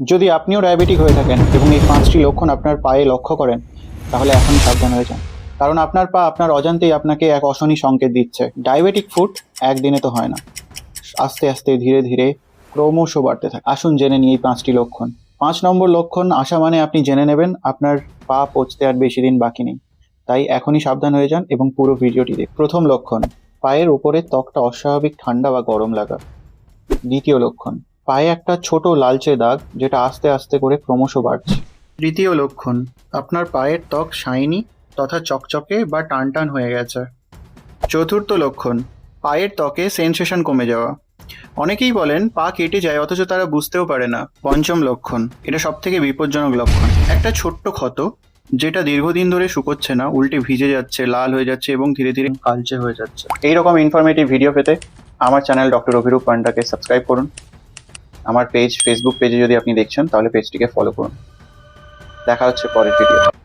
যদি আপনিও ডায়াবেটিক হয়ে থাকেন এবং এই পাঁচটি লক্ষণ আপনার পায়ে লক্ষ্য করেন, তাহলে এখন সাবধান হয়ে যান। কারণ আপনার পা আপনার অজান্তেই আপনাকে এক অশনি সংকেত দিচ্ছে। ডায়াবেটিক ফুড একদিনে তো হয় না। আস্তে আস্তে ধীরে ধীরে ক্রমশ বাড়তে থাকে। আসুন জেনে নিই এই পাঁচটি লক্ষণ। পাঁচ নম্বর লক্ষণ, আসা মানে আপনি জেনে নেবেন, আপনার পা পচতে আর বেশি দিন বাকি নেই। তাই এখনই সাবধান হয়ে যান এবং পুরো ভিডিওটি দেখুন। প্রথম লক্ষণ, পায়ের উপরের ত্বকটা অস্বাভাবিক ঠান্ডা বা গরম লাগা। দ্বিতীয় লক্ষণ পায়ে একটা ছোট লালচে দাগ যেটা আস্তে আস্তে করে ক্রমশ বাড়ছে। তৃতীয় লক্ষণ আপনার পায়ের ত্বক শাইনি তথা চকচকে বা টান টান হয়ে গেছে। চতুর্থ লক্ষণ পায়ের ত্বকে সেন্সেশন কমে যাওয়া। অনেকেই বলেন পা কেটে যায় অথচ তারা বুঝতেও পারে না। পঞ্চম লক্ষণ এটা সব থেকে বিপজ্জনক লক্ষণ। একটা ছোট্ট ক্ষত যেটা দীর্ঘদিন ধরে শুকোচ্ছে না উল্টে ভিজে যাচ্ছে লাল হয়ে যাচ্ছে এবং ধীরে ধীরে কালচে হয়ে যাচ্ছে। এইরকম ইনফরমেটিভ ভিডিও পেতে আমার চ্যানেল ডক্টর অভিরূপ পান্ডাকে সাবস্ক্রাইব করুন। আমার পেজ ফেসবুক পেজে যদি আপনি দেখছেন, তাহলে পেজটিকে ফলো করুন। দেখা হচ্ছে পরের ভিডিও